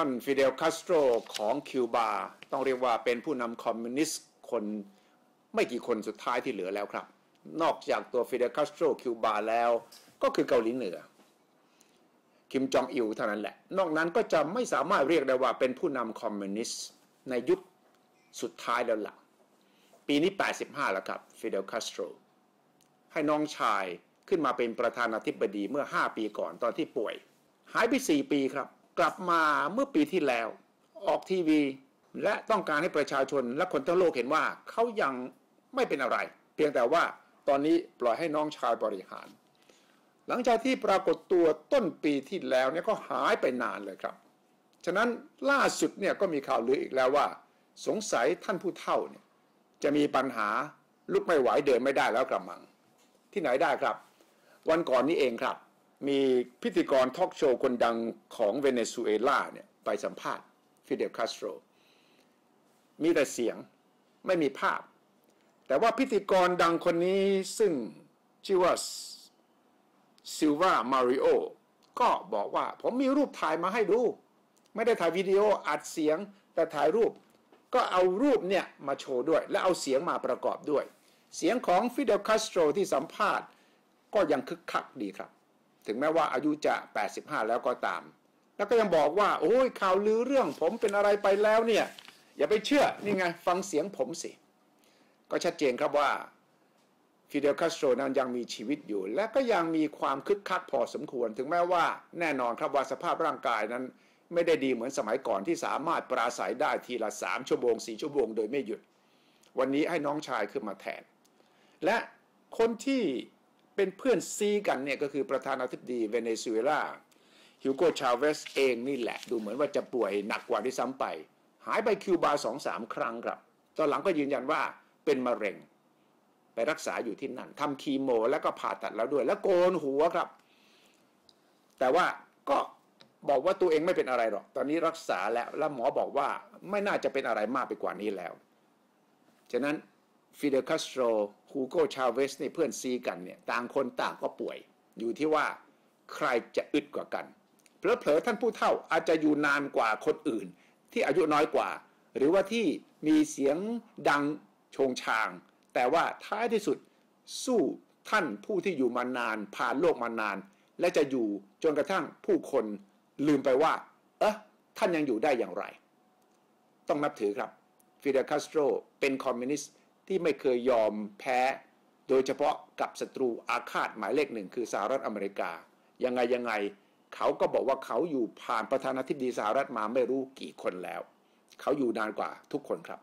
ท่านฟิเดลคาสโตรของคิวบาต้องเรียกว่าเป็นผู้นำคอมมิวนิสต์คนไม่กี่คนสุดท้ายที่เหลือแล้วครับ นอกจากตัวฟิเดลคาสโตรคิวบาแล้วก็คือเกาหลีเหนือ คิมจองอิลเท่านั้นแหละ นอกนั้นก็จะไม่สามารถเรียกได้ว่าเป็นผู้นำคอมมิวนิสต์ในยุคสุดท้ายแล้วล่ะ ปีนี้ 85 แล้วครับฟิเดลคาสโตรให้น้องชายขึ้นมาเป็นประธานาธิบดีเมื่อ 5 ปีก่อนตอนที่ป่วย หายไป 4 ปีครับ กลับมาเมื่อปีที่แล้ว ออกทีวี และต้องการให้ประชาชนและคนทั้งโลกเห็นว่าเขายังไม่เป็นอะไร เพียงแต่ว่าตอนนี้ปล่อยให้น้องชายบริหาร หลังจากที่ปรากฏตัวต้นปีที่แล้วเนี่ยก็หายไปนานเลยครับ ฉะนั้นล่าสุดเนี่ยก็มีข่าวลืออีกแล้วว่า สงสัยท่านผู้เฒ่าเนี่ยจะมีปัญหาลุกไม่ไหวเดินไม่ได้แล้วกระมัง ที่ไหนได้ครับ วันก่อนนี้เองครับ มีพิธีกรทอล์กโชว์คนดังของเวเนซุเอลาเนี่ยไปสัมภาษณ์ฟิเดลคาสโตรมีแต่เสียงไม่มีภาพ แต่ว่าพิธีกรดังคนนี้ซึ่งชื่อว่าซิลวามาริโอก็บอกว่าผมมีรูปถ่ายมาให้ดู ไม่ได้ถ่ายวิดีโออัดเสียงแต่ถ่ายรูป ก็เอารูปเนี่ยมาโชว์ด้วย และเอาเสียงมาประกอบด้วย เสียงของฟิเดลคาสโตรที่สัมภาษณ์ก็ยังคึกคักดีครับ ถึงแม้ว่าอายุจะ 85 แล้วก็ตาม แล้วก็ยังบอกว่า โอ้ยข่าวลือเรื่องผมเป็นอะไรไปแล้วเนี่ย อย่าไปเชื่อนี่ไงฟังเสียงผมสิ ก็ชัดเจนครับว่าฟิเดลคาสโตรนั้นยังมีชีวิตอยู่ และก็ยังมีความคึกคักพอสมควร ถึงแม้ว่าแน่นอนครับว่าสภาพร่างกายนั้น ไม่ได้ดีเหมือนสมัยก่อนที่สามารถปราศัยได้ทีละ 3 ชั่วโมง 4 ชั่วโมงโดยไม่หยุด วันนี้ให้น้องชายขึ้นมาแทน และคนที่ เป็นเพื่อนซีกันเนี่ยก็คือประธานาธิบดีเวเนซุเอลาฮิวโกชาเวสเองนี่แหละ ดูเหมือนว่าจะป่วยหนักกว่าที่ซ้ำไป หายไปคิวบาสองสามครั้งครับ ตอนหลังก็ยืนยันว่าเป็นมะเร็ง ไปรักษาอยู่ที่นั่นทำคีโม แล้วก็ผ่าตัดแล้วด้วย แล้วโกนหัวครับ แต่ว่าก็บอกว่าตัวเองไม่เป็นอะไรหรอก ตอนนี้รักษาแล้ว แล้วหมอบอกว่าไม่น่าจะเป็นอะไรมากไปกว่านี้แล้ว ฉะนั้น ฟิเดลคาสโตรฮูโกชาเวสนี่เพื่อนซีกันเนี่ยต่างคนต่างก็ป่วย อยู่ที่ว่าใครจะอึดกว่ากันเผลอๆท่านผู้เฒ่าอาจจะอยู่นานกว่าคนอื่น ที่อายุน้อยกว่า หรือว่าที่มีเสียงดังโชงชาง แต่ว่าท้ายที่สุดสู้ท่านผู้ที่อยู่มานาน ผ่านโลกมานาน และจะอยู่จนกระทั่งผู้คนลืมไปว่า เอ๊ะท่านยังอยู่ได้อย่างไร ต้องนับถือครับฟิเดลคาสโตรเป็นคอมมิวนิสต์ ที่ไม่เคยยอมแพ้ โดยเฉพาะกับศัตรูอาฆาตหมายเลขหนึ่งคือสหรัฐอเมริกา ยังไงยังไง เขาก็บอกว่าเขาอยู่ผ่านประธานาธิบดีสหรัฐมาไม่รู้กี่คนแล้ว เขาอยู่นานกว่าทุกคนครับ